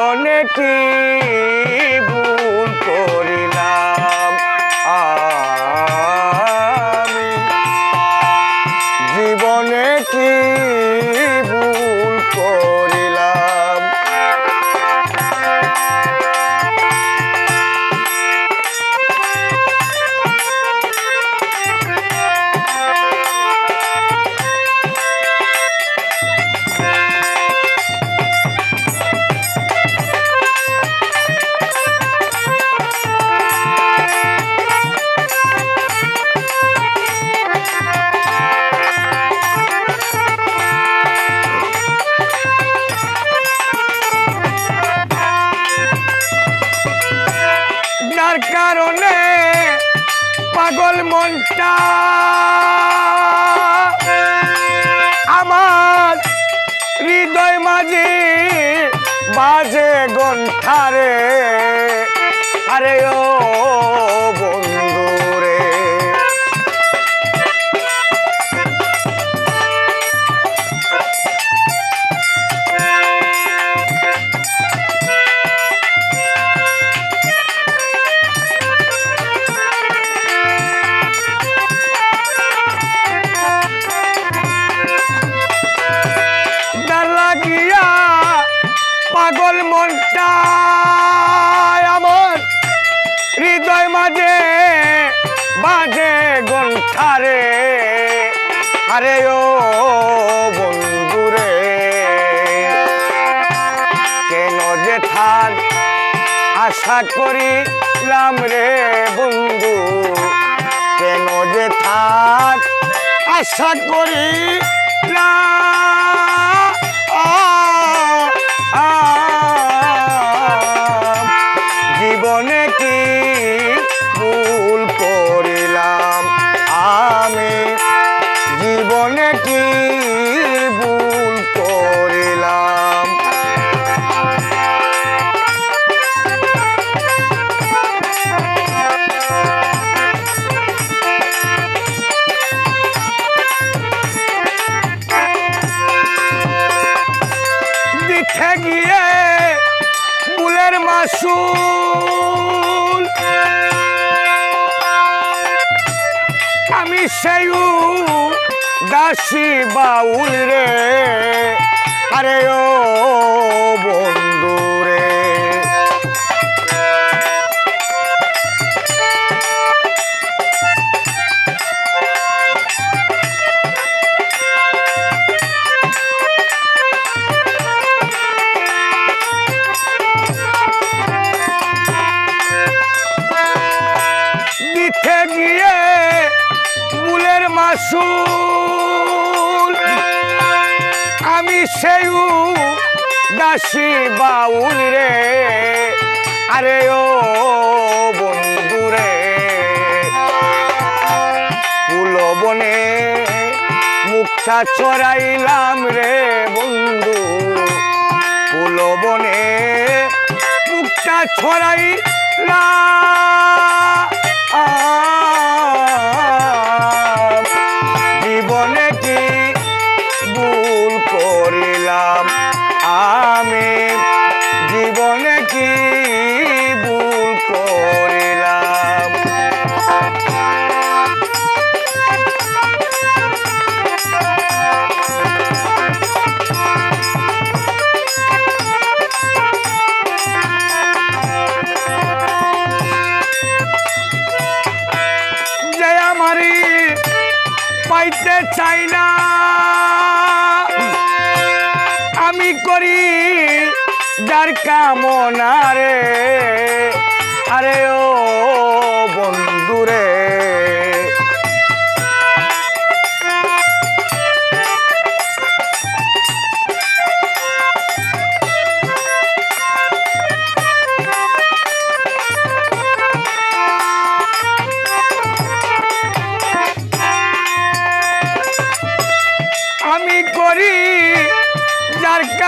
জীবনে কি পাগল মনটা। আমার হৃদয় মাঝে বাজে গন্থারে আরে ও গন্থারে আরে ও বন্ধুরে, কেন যে থার আশা করিলাম রে বন্ধু? কেন যে থার আশা করি জীবনে কি ভুল করিলাম? দিতে গিয়ে ফুলের মাসুল। আমি সেই দাসী বাউল রে। আরে ও বন্ধু আমি সেই দাসী বাউল রে। আরে ও বন্ধু রে, ফুল বনে মুখটা চড়াইলাম রে বন্ধু। ফুল বনে মুখটা ছড়াইলাম আমি করি যার কামনা রে। আরে ও বন্ধু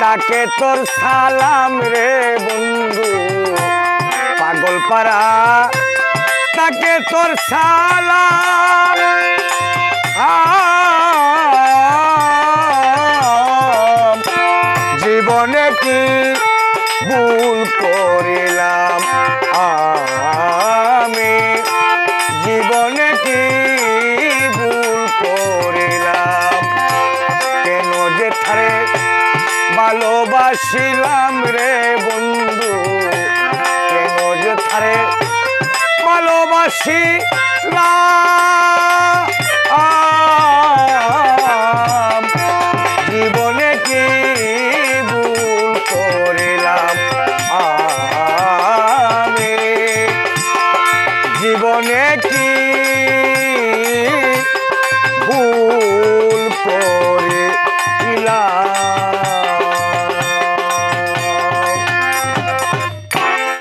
তাকে তোর সালাম রে বন্ধু। পাগল পাড়া, তাকে তোর সালাম। জীবনে কি ভুল করিলাম? আমি জীবনে কি ভুল করিলাম? কেন যে থারে ভালোবাসিলাম রে বন্ধু কেন যে থারে ভালোবাসিলাম। জীবনে কি ভুল করিলাম? আমি জীবনে কি ভুল কর